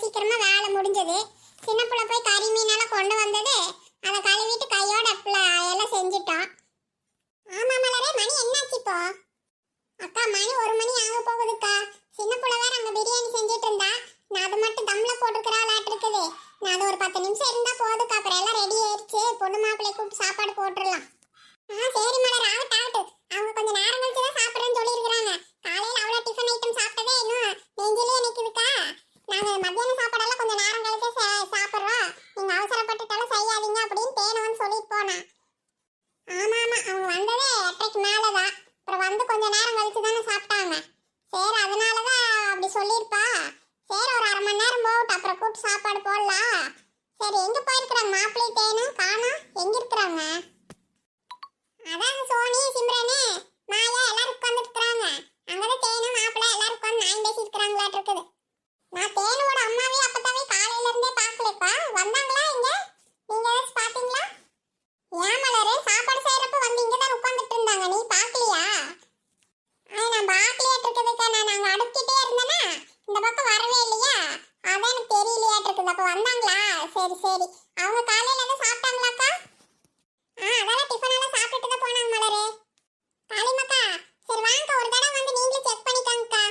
சீக்கிரமா வேலை முடிஞ்சது. சின்ன பிள்ளை போய் கறி மீனெல்லாம் கொண்டு வந்தது. அதை கழுவிட்டு கையோட அப்புல எல்லாம் செஞ்சுட்டான். ஆமா மலரே மணி என்னாச்சு இப்போ? அக்கா மணி ஒரு மணி ஆக போகுதுக்கா. சின்ன பிள்ளை வேற அங்க பிரியாணி செஞ்சுட்டு இருந்தா. நான் அது மட்டும் தம்ல போட்டுக்கிறாளாட்டு இருக்குது. நான் அது ஒரு பத்து நிமிஷம் இருந்தா போதுக்கா. அப்புறம் எல்லாம் ரெடி ஆயிடுச்சு. பொண்ணு மாப்பிள்ளை கூப்பிட்டு சாப்பாடு போட்டுடலாம். கொஞ்ச நேரம் கழிச்சு தானே சாப்பிட்டாங்க. சரி அதனால தான் அப்படி சொல்லியிருப்பா. சரி ஒரு அரை மணி நேரம் போகட்டும். அப்புறம் கூப்பிட்டு சாப்பாடு போடலாம். சரி எங்கே போயிருக்கிறாங்க மாப்பிள்ளை தேனும் காணா? எங்க இருக்கிறாங்க? அதான் சோனி சிம்ரனு மாயா எல்லாரும் உட்கார்ந்துட்டு இருக்கிறாங்க. அங்கதான் தேனும் மாப்பிள்ளை எல்லாரும் உட்காந்து நாய் பேசிட்டு இருக்கிறாங்களாட்டு இருக்குது. நான் தேனோட அம்மாவே அப்பதாவே காலையில இருந்தே பாக்கலப்பா வந்தாங்களா இங்க? நீங்க ஏதாச்சும் பாத்தீங்களா ஏன் மலரு? சாப்பாடு செய்யறப்ப வந்து இங்கதான் உட்காந்துட்டு இருந்தாங்க. நீ பாக்கலையா அது நான் பாக்கலையாட்டு இருக்குதுக்கா நான் அங்க அடுத்துக்கிட்டே இருந்தேனா இந்த பக்கம் வரவே இல்லையா? அதான் எனக்கு தெரியலையாட்டு இருக்குது அப்ப வந்தாங்களா? சரி சரி. அவங்க காலையில் எதுவும் சாப்பிட்டாங்களாக்கா? ஆ அதெல்லாம் டிஃபன் எல்லாம் சாப்பிட்டுட்டு தான் போனாங்க மலரு. காளிமக்கா சரி வாங்க ஒரு தடவை வந்து நீங்களும் செக் பண்ணிக்கோங்கக்கா.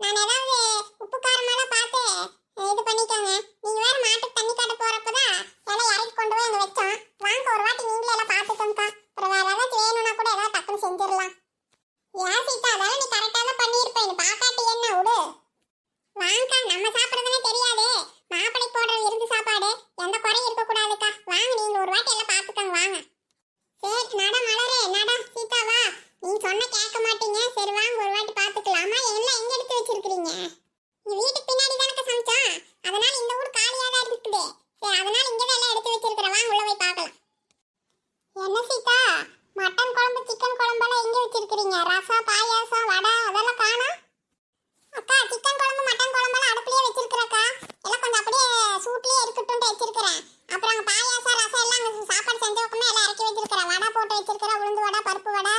நான் ஏதாவது உப்பு காரமெல்லாம் பார்த்து இது பண்ணிக்கோங்க. நீங்க வேற மாட்டுக்கு தண்ணி காட்ட போறப்பதான் எல்லாம் இறக்கி கொண்டு போய் அங்க வச்சோம். வாங்க ஒரு வாட்டி நீங்களே எல்லாம் பார்த்துக்கோங்கக்கா. அப்புறம் ஏதாச்சும் வேணும்னா கூட ஏதாவது டக்குன்னு செஞ்சிடலாம். ஏன் சீதா அதெல்லாம் நீ கரெக்டாக தான் பண்ணியிருப்ப. நீ பார்க்காட்டி என்ன விடு. வாங்கக்கா நம்ம சாப்பிட்றதுனே தெரியாது. மாப்பிளைக்கு போடுற விருந்து சாப்பாடு. எந்த குறையும் வாங்க நீங்க ஒரு வாட்டி எல்லாம் வாங்க. சரி நட மலரே நட. சீதா வா. நீ சொன்ன கேட்க மாட்டீங்க. சரி வாங்க ஒரு வாட்டி பார்த்துக்கலாம்? எல்லாம் எங்க எடுத்து வச்சிருக்கிறீங்க? நீ வீட்டுக்கு பின்னாடி தானே சமைச்சா அதனால இந்த ஊர் காலியாக தான் இருக்குது சரி அதனால இங்கே தான் எல்லாம் எடுத்து வச்சிருக்கிறேன் வாங்க உள்ள போய் பார்க்கலாம் என்ன சீதா மட்டன் குழம்பு சிக்கன் குழம்பெல்லாம் எங்க வச்சிருக்கிறீங்க ரசம் பாயாசம் வடை அதெல்லாம் காணோம் அக்கா சிக்கன் குழம்பு மட்டன் குழம்பெல்லாம் அடுப்புலயே வச்சிருக்கிறேக்கா எல்லாம் கொஞ்சம் அப்படியே சூட்லயே இருக்கட்டும்னு வச்சிருக்கிறேன். அப்புறம் அங்கே பாயாசம் ரசம் எல்லாம் அங்கே சாப்பாடு செஞ்ச எல்லாம் இறக்கி வச்சிருக்கிறேன். வடை போட்டு வச்சிருக்கிறேன். உளுந்து வடை பருப்பு வடை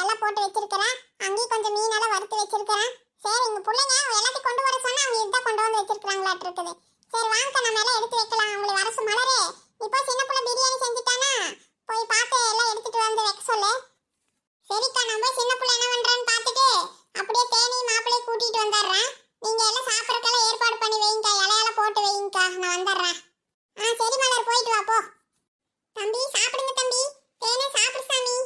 எல்லாம் போட்டு வச்சிருக்கிறேன். அங்கேயும் கொஞ்சம் மீனெல்லாம் வறுத்து வச்சிருக்கிறேன். சரி இங்க பிள்ளைங்க எல்லாத்தையும் கொண்டு வர சொன்னா அவங்க இதுதான் கொண்டு வந்து வச்சிருக்கிறாங்களாட்டு இருக்குது. சரி வாங்க நம்ம எல்லாம் எடுத்து வைக்கலாம். அவங்களுக்கு வர மலரே இப்போ சின்ன பிள்ளை பிரியாணி செஞ்சுட்டானா? போய் பார்த்து எல்லாம் எடுத்துட்டு வந்து வைக்க சொல்லு. சரிக்கா நான் போய் சின்ன பிள்ளை என்ன பண்றான்னு பார்த்துட்டு அப்படியே தேனி மாப்பிள்ளையை கூட்டிட்டு வந்துடுறேன். நீங்க எல்லாம் சாப்பிட்றதுக்கெல்லாம் ஏற்பாடு பண்ணி வைங்கக்கா இலையெல்லாம் போட்டு வைங்கக்கா. நான் வந்துடுறேன். ஆ சரி மலர் போயிட்டு வா போ. தம்பி சாப்பிடுங்க தம்பி. தேனே சாப்பிடு சாமி.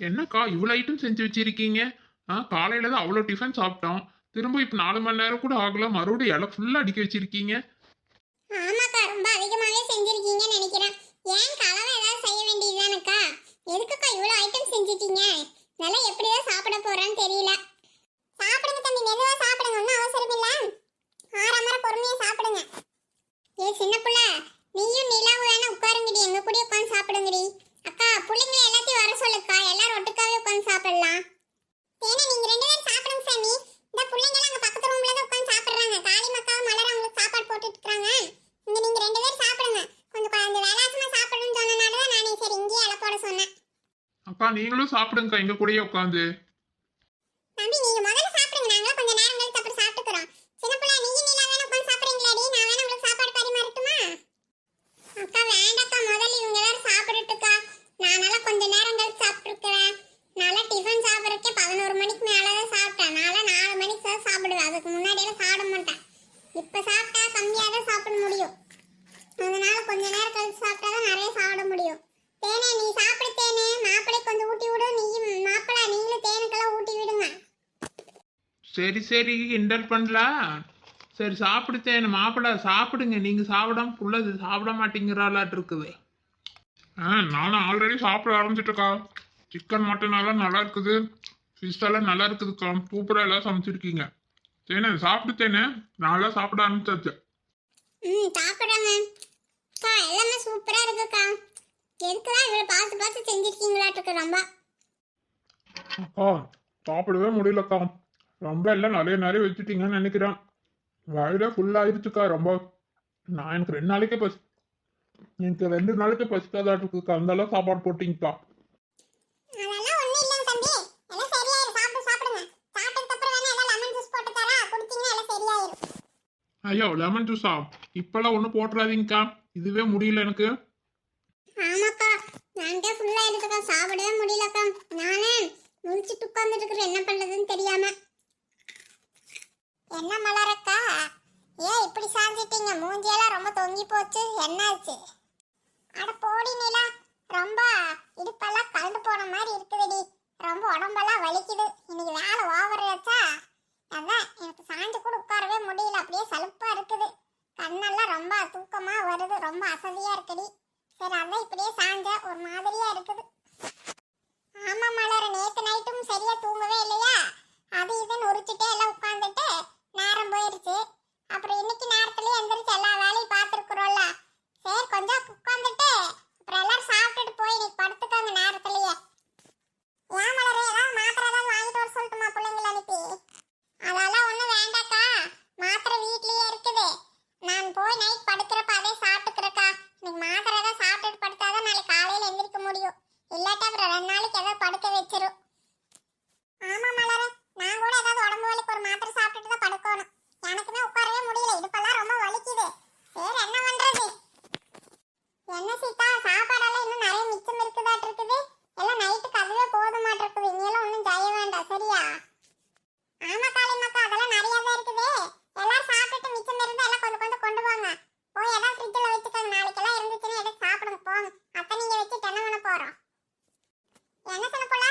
என்னக்கா இவ்வளோ ஐட்டம் செஞ்சு வச்சிருக்கீங்க? ஆ காலையில தான் அவ்வளோ டிஃபன் சாப்பிட்டோம். திரும்ப இப்போ நாலு மணி நேரம் கூட ஆகல மறுபடியும் இலை ஃபுல்லாக அடிக்க வச்சிருக்கீங்க. ஆமாக்கா ரொம்ப அதிகமாவே செஞ்சிருக்கீங்கன்னு நினைக்கிறேன். ஏன் கலவை ஏதாவது செய்ய வேண்டியதுதானக்கா? எதுக்குக்கா இவ்வளோ ஐட்டம் செஞ்சிட்டீங்க? நல்லா எப்படிதான் சாப்பிட போறேன்னு தெரியல. சாப்பிடுங்க தம்பி மெதுவா சாப்பிடுங்க ஒன்றும் அவசரம் இல்ல ஆறாமர பொறுமையா சாப்பிடுங்க. ஏ சின்ன புள்ள நீயும் நிலாவும் வேணா உட்காருங்கடி எங்க கூட உட்காந்து சாப்பிடுங்கடி. அக்கா பிள்ளைங்களை எல்லாத்தையும் வர சொல்லுக்கா. எல்லாரும் ஒட்டுக்காவே உட்காந்து சாப்பிடலாம். ஏன்னா நீங்க ரெண்டு பேரும் சாப்பிடுங்க சாமி. இந்த பிள்ளைங்க எல்லாம் அங்க பக்கத்து ரூம்ல தான் உட்காந்து சாப்பிடுறாங்க. காளி மக்கா மலர் அவங்களுக்கு சாப்பாடு போட்டுட்டு இருக்காங்க. இங்க நீங்க ரெண்டு பேரும் சாப்பிடுங்க. கொஞ்சம் கொஞ்சம் வேலாசமா சாப்பிடணும்னு சொன்னனால தான் நானே சரி இங்கேயே இலை போட சொன்னேன். அக்கா நீங்களும் சாப்பிடுங்கக்கா. எங்க கூடயே உட்காந்து. தம்பி நீங்க முதல்ல சாப்பிடுங்க நாங்களும் கொஞ்ச நேரம் கழிச்சு அப்புறம் சாப்பிட்டுக்கிறோம் சின்ன பிள்ளை நீங்க நீலா வேணா உட்காந்து சாப்பிடுறீங்களாடி நான் வேணா உங்களுக்கு சாப்பாடு பரிமாறட்டுமா அக்கா வேண்டாக்கா முதல்ல இவங்க எல்லாரும் சாப்பிடட்டுக்கா நானெல்லாம் கொஞ்ச நேரம் கழிச்சு சாப்பிட்டுருக்கிறேன் நல்லா டிஃபன் சாப்பிட்றதுக்கே பதினோரு மணிக்கு மேலே தான் சாப்பிட்டேன் நான்லாம் நாலு மணிக்கு தான் சாப்பிடுவேன். அதுக்கு முன்னாடியெல்லாம் சாப்பிட மாட்டேன். இப்போ சாப்பிட்டா கம்மியாக தான் சாப்பிட முடியும். அதனால கொஞ்ச நேரம் கழிச்சு சாப்பிட்டா தான் நிறைய சாப்பிட முடியும். தேனே நீ சாப்பிடு தேனே. மாப்பிள்ளை கொஞ்சம் ஊட்டி விடு. நீ மாப்பிள்ளை நீங்களும் தேனுக்கெல்லாம் ஊட்டி விடுங்க. சரி சரி கிண்டல் பண்ணலாம் சரி சாப்பிடுத்தேன் மாப்பிள்ள சாப்பிடுங்க. நீங்கள் சாப்பிடாம புள்ளது சாப்பிட மாட்டேங்கிறாளாட்டு இருக்குது. ஆ நானும் ஆல்ரெடி சாப்பிட ஆரம்பிச்சிட்டேக்கா. சிக்கன் மட்டன் எல்லாம் நல்லா இருக்குது. ஃபிஷ் எல்லாம் நல்லா இருக்குதுக்கா. சூப்பராக எல்லாம் சமைச்சிருக்கீங்க. தேனே சாப்பிடுத்தேனே நல்லா சாப்பிட ஆரம்பிச்சாச்சு. ம் சாப்பிட்றேங்க அக்கா எல்லாமே சூப்பராக இருக்குக்கா. எதுக்குதான் இவ்வளோ பார்த்து பார்த்து செஞ்சிருக்கீங்களாட்டுக்கு ரொம்ப. அக்கா சாப்பிடவே முடியலக்கா. ரொம்ப எல்லாம் நிறைய நிறைய வச்சுட்டீங்கன்னு நினைக்கிறேன். வயிறே ஃபுல்லாகிருச்சுக்கா ரொம்ப. நான் எனக்கு ரெண்டு நாளைக்கே பசி எனக்கு ரெண்டு நாளைக்கு பசிக்காதாட்டு இருக்குக்கா அந்த அளவு சாப்பாடு போட்டிங்கக்கா அதெல்லாம் ஒன்றும் இல்லைங்க தம்பி எல்லாம் சரியாயிரும் சாப்பிடு சாப்பிடுங்க சாப்பிட்டதுக்கு அப்புறம் வேணா எல்லாம் லெமன் ஜூஸ் போட்டு தரேன் குடிச்சீங்கன்னா எல்லாம் சரியாயிரும் ஐயோ லெமன் ஜூஸா இப்பெல்லாம் ஒன்றும் போட்டுறாதீங்கக்கா. இதுவே முடியல எனக்கு. ஆமாக்கா நான்கிட்ட ஃபுல்லாக இருக்குக்கா சாப்பிடவே முடியலக்கா. நானே முடிச்சுட்டு உட்கார்ந்துட்டு என்ன பண்றதுன்னு தெரியாம. என்ன மலரக்கா? ஏன் இப்படி சாஞ்சிட்டீங்க. மூஞ்சியெல்லாம் ரொம்ப தொங்கி போச்சு. என்னாச்சு? அட போடி நிலா. ரொம்ப இடுப்பெல்லாம் கலந்து போன மாதிரி இருக்குதுடி. ரொம்ப உடம்பெல்லாம் வலிக்குது. இன்னைக்கு வேலை ஓவர் ஆச்சா அதான் எனக்கு சாஞ்சு கூட உட்காரவே முடியல. அப்படியே சலுப்பா இருக்குது. கண்ணெல்லாம் ரொம்ப தூக்கமா வருது. ரொம்ப அசதியா இருக்குடி. சரி அதான் இப்படியே சாஞ்ச ஒரு மாதிரியா இருக்குது ஆமா மலர் நேத்து நைட்டும் சரியா தூங்கவே இல்லையா அது இதுன்னு உரிச்சுட்டே எல்லாம் உட்காந்துட்டு நேரம் போயிருச்சு அப்புறம் இன்னைக்கு நேரத்துலயே எந்திரிச்சு எல்லா வேலையும் பார்த்துருக்குறோம்ல சரி கொஞ்சம் உட்காந்துட்டு அப்புறம் எல்லாரும் சாப்பிட்டுட்டு போய் இன்னைக்கு படுத்துக்கோங்க நேரத்துலயே ஏன் மலர் ஏதாவது மாத்திரை ஏதாவது வாங்கிட்டு வர சொல்லட்டுமா பிள்ளைங்களை அனுப்பி அதெல்லாம் ஒண்ணும் வேண்டாக்கா மாத்திரை வீட்லயே இருக்குது நான் போய் நைட் படுக்கிறப்ப அதே சாப்பிட்டுக்கிறக்கா இன்னைக்கு மாத்திரை ஏதாவது சாப்பிட்டுட்டு படுத்தாதான் நாளைக்கு காலையில எந்திரிக்க முடியும் இல்லாட்டா அப்புறம் ரெண்டு நாளைக்கு ஏதாவது படுக்க வச்சிரும் ஆமா மலர நான் கூட ஏதாவது உடம்பு வலிக்கு ஒரு மாத்திரை சாப்பிட்டுட்டு தான் படுக்கணும் எனக்குமே உட்காரவே முடியல இடுப்பெல்லாம் ரொம்ப வலிக்குது சரி என்ன பண்றது என்ன சீதா சாப்பாடெல்லாம் இன்னும் நிறைய மிச்சம் இருக்குதாட்டு இருக்குது எல்லாம் நைட்டுக்கு அதுவே போதுமாட்டு இருக்குது இனியெல்லாம் ஒன்றும் செய்ய வேண்டாம் சரியா ஆமா காளிமாக்கா அதெல்லாம் நிறைய தான் இருக்குது எல்லாரும் சாப்பிட்டுட்டு மிச்சம் இருந்தா எல்லாம் கொஞ்சம் கொஞ்சம் கொண்டு வாங்க போய் ஏதாவது ஃப்ரிட்ஜில் வச்சுக்கோங்க நாளைக்கெல்லாம் இருந்துச்சுன்னா எடுத்து சாப்பிடுங்க போங்க அத்தை நீங்க வச்சுட்டு என்ன பண்ண போறோம் என்ன சொன்ன போல?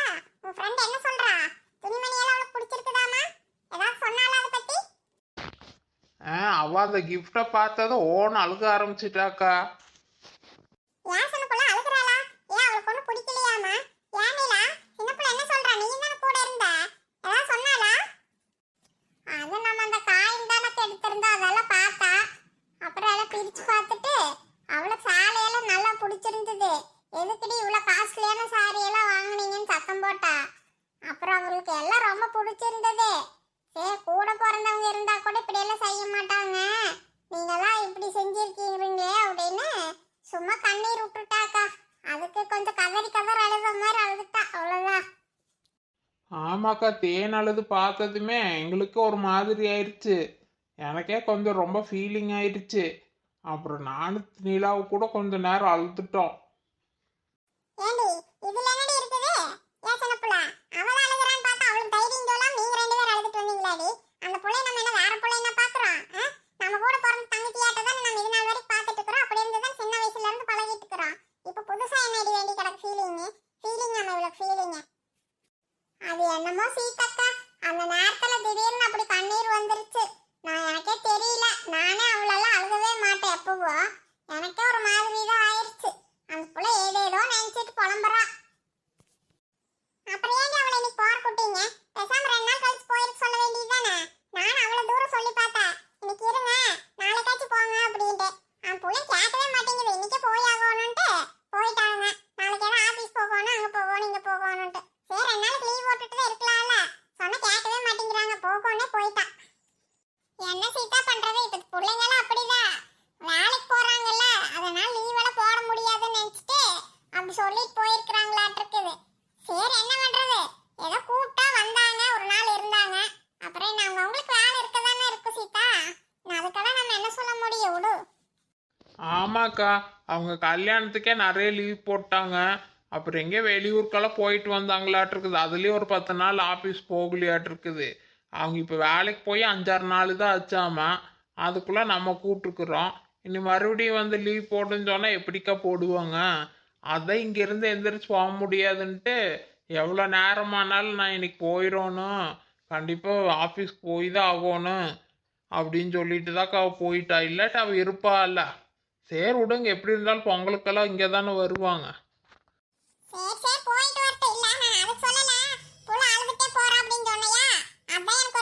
உன் ஃப்ரெண்ட் என்ன சொல்றா? துணிமணி எல்லாம் உனக்கு பிடிச்சிருக்குதாமா ஏதாவது சொன்னால அதை பத்தி? ஆ அவ அந்த கிஃப்டை பார்த்ததும் ஓன்னு அழுக ஆரம்பிச்சிட்டாக்கா. ஏன் சொன்ன போல அழுகுறாளா? ஏன் அவளுக்கு ஒன்றும் பிடிக்கலையாமா ஏன் நீலா சின்ன பிள்ளை என்ன சொல்றா? நீ தானே கூட இருந்த? ஏதாவது சொன்னாளா? அது நம்ம அந்த காயின் தானே எடுத்திருந்தோம் அதெல்லாம் பார்த்தா. அப்புறம் எல்லாம் பிரிச்சு பார்த்துட்டு அவளுக்கு சாலையெல்லாம் நல்லா பிடிச்சிருந்தது. எதுக்குடி இவ்வளோ காஸ்ட்லியான சாரி எல்லாம் சத்தம் போட்டா அப்புறம் அவங்களுக்கு எல்லாம் ரொம்ப பிடிச்சிருந்தது. சரி கூட பிறந்தவங்க இருந்தா கூட இப்படி எல்லாம் செய்ய மாட்டாங்க. நீங்களாம் இப்படி செஞ்சிருக்கீங்களே அப்படின்னு சும்மா கண்ணீர் விட்டுட்டாக்கா. அதுக்கு கொஞ்சம் கதறி கதற அழுத மாதிரி அழுதுட்டா அவ்வளவுதான். ஆமாக்கா தேன் அழுது பார்த்ததுமே எங்களுக்கு ஒரு மாதிரி ஆயிடுச்சு எனக்கே கொஞ்சம் ரொம்ப ஃபீலிங் ஆயிடுச்சு அப்புறம் நானும் நிலாவு கூட கொஞ்ச நேரம் அழுதுட்டோம். ஏண்டி இதுல என்னடி இருக்குது ஏன் சின்ன புள்ள அவள அழுகுறான்னு பார்த்தா அவளுக்கு தைரியம் சொல்லாம நீங்க ரெண்டு பேரும் அழுதுட்டு வந்தீங்களாடி அந்த புள்ளைய நம்ம என்ன வேற புள்ளைய என்ன பாக்குறோம் ஆ? நம்ம கூட பிறந்த தங்கச்சியாட்ட தான் நம்ம இது நாள் வரைக்கும் பார்த்துட்டு இருக்கிறோம் அப்படி இருந்து தான் சின்ன வயசுல இருந்து பழகிட்டு இருக்கிறோம் இப்போ புதுசா என்னடி வேண்டி கிடக்கு ஃபீலிங் ஃபீலிங் நம்ம இவ்வளவு ஃபீலிங் அது என்னமோ சீத்தக்கா அந்த நேரத்துல திடீர்னு அப்படி கண்ணீர் வந்துருச்சு நான் எனக்கே தெரியல நானே அவளெல்லாம் அழுகவே மாட்டேன் எப்பவோ எனக்கே ஒரு மாதிரி தான் ஆயிருச்சு அந்த புள்ள ஏதேதோ நினைச்சிட்டு புலம்புறா அப்புறம் ஏன்டி அவளை இன்னைக்கு போற கூட்டீங்க பேசாம ரெண்டு நாள் கழிச்சு போயிருக்கு சொல்ல வேண்டியதுதானே நான் அவ்வளவு தூரம் சொல்லி பார்த்தேன் இன்னைக்கு இருங்க நாளைக்காச்சும் போங்க அப்படின்ட்டு அந்த புள்ள கேட்கவே மாட்டேங்குது இன்னைக்கே போய் ஆகணும்ட்டு போயிட்டாங்க நாளைக்கு ஏதோ ஆபீஸ் போகணும் அங்க போகணும் இங்க போகணும்ட்டு சரி ரெண்டு நாளைக்கு லீவ் போட்டுட்டு தான் இருக்கலாம்ல சொன்னா கேட்கவே மாட்டேங்கிறாங்க போகணும்னே போயிட்டா என்ன சீதா பண்றது இப்ப பிள்ளைங்களாம் அப்படிதான் வேலைக்கு போறாங்கல்ல அதனால லீவ் எல்லாம் போட முடியாதுன்னு நினைச்சிட்டு போயிருக்கிறாங்களாட்டிருக்குது. சரி என்ன பண்றது? ஏதோ கூப்பிட்டா வந்தாங்க ஒரு நாள் இருந்தாங்க. அப்புறம் என்ன அவங்களுக்கு வேலை இருக்க தானே இருக்கு சீதா? நான் அதுக்கெல்லாம் நம்ம என்ன சொல்ல முடியும்? விடு. ஆமாக்கா அவங்க கல்யாணத்துக்கே நிறைய லீவ் போட்டாங்க. அப்புறம் எங்கே வெளியூருக்கெல்லாம் போயிட்டு வந்தாங்களாட்டு இருக்குது அதுலேயும் ஒரு பத்து நாள் ஆஃபீஸ் போகலையாட்டு இருக்குது அவங்க இப்போ வேலைக்கு போய் அஞ்சாறு நாள் தான் ஆச்சாமா. அதுக்குள்ளே நம்ம கூப்பிட்டுருக்குறோம். இனி மறுபடியும் வந்து லீவ் போடுன்னு சொன்னால் எப்படிக்கா போடுவாங்க? அதான் இங்கேருந்து எந்திரிச்சு போக முடியாதுன்ட்டு எவ்வளோ நேரமானாலும் நான் இன்னைக்கு போயிடணும். கண்டிப்பாக ஆஃபீஸ்க்கு போய் தான் ஆகணும் அப்படின்னு சொல்லிட்டு தான்க்கா போயிட்டா. இல்லாட்டி அவள் இருப்பா இல்லை. சரி விடுங்க. எப்படி இருந்தாலும் பொங்கலுக்கெல்லாம் இங்கே தானே வருவாங்க.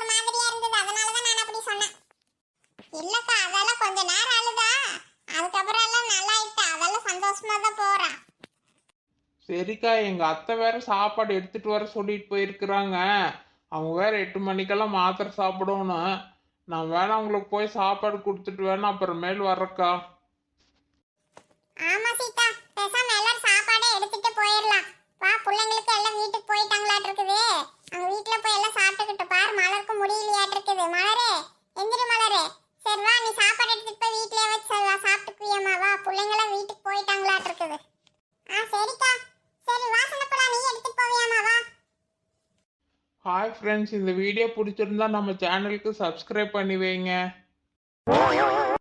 நான் அப்படின்னு அதனால தான் நான் சொன்னேன். இல்லக்கா அதெல்லாம் கொஞ்ச நேரம் அழுதா? அதுக்கப்புறம் எல்லாம் நல்லா ஆயிட்டா அதெல்லாம் சந்தோஷமா தான் போறா சரிக்கா எங்கள் அத்தை வேற சாப்பாடு எடுத்துட்டு வர சொல்லிட்டு போயிருக்கிறாங்க. அவங்க வேற எட்டு மணிக்கெல்லாம் மாத்திரை சாப்பிடணும். நான் வேணா உங்களுக்கு போய் சாப்பாடு கொடுத்துட்டு வேணா அப்புறமேல் வர்றேக்கா ஆமா சீதா பேசாம எல்லாரும் சாப்பாடே எடுத்துட்டு போயிடலாம் வா பிள்ளைங்களுக்கு எல்லாம் வீட்டுக்கு போயிட்டாங்களாட்டு இருக்குது. அவங்க வீட்டுல போய் எல்லாம் சாப்பிட்டுக்கிட்டு பாரு மலருக்கு முடியலையாட்டு இருக்குது மலரே எந்திரி மலரே சரி வா நீ சாப்பாடு எடுத்துட்டு போய் வீட்லயே வச்சு சாப்பிட்டுக்குவியம்மா வா பிள்ளைங்களாம் வீட்டுக்கு போயிட்டாங்களாட்டு இருக்குது ஆ சரிக்கா சரி வா சொன்னப்பலாம் நீ எடுத்துட்டு போவியாமா வா ஹாய் ஃப்ரெண்ட்ஸ் இந்த வீடியோ பிடிச்சிருந்தா நம்ம சேனலுக்கு சப்ஸ்கிரைப் பண்ணி வைங்க.